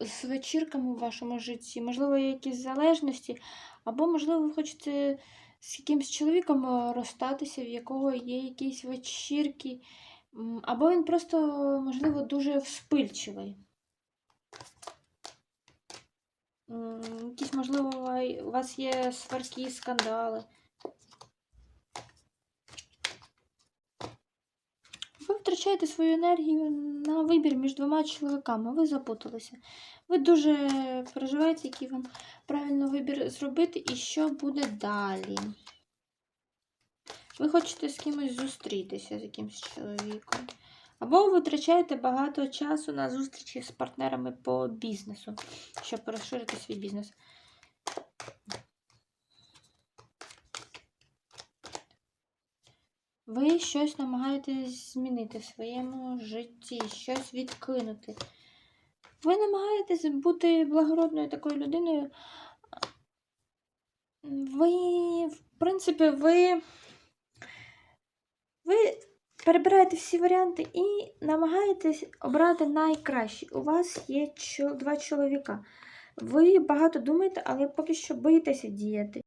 з вечірками у вашому житті, можливо, є якісь залежності, або, можливо, ви хочете з якимсь чоловіком е, розстатися, в якого є якісь вечірки, або він просто, можливо, дуже вспильчивий. Якісь, можливо, у вас є сварки, скандали. Ви втрачаєте свою енергію на вибір між двома чоловіками, ви запуталися. Ви дуже переживаєте, який вам правильно вибір зробити і що буде далі. Ви хочете з кимось зустрітися, з якимось чоловіком. Або ви витрачаєте багато часу на зустрічі з партнерами по бізнесу, щоб розширити свій бізнес. Ви щось намагаєтесь змінити в своєму житті, щось відкинути. Ви намагаєтесь бути благородною такою людиною. Ви, в принципі, ви, ви перебираєте всі варіанти і намагаєтесь обрати найкращий. У вас є два чоловіка. Ви багато думаєте, але поки що боїтеся діяти.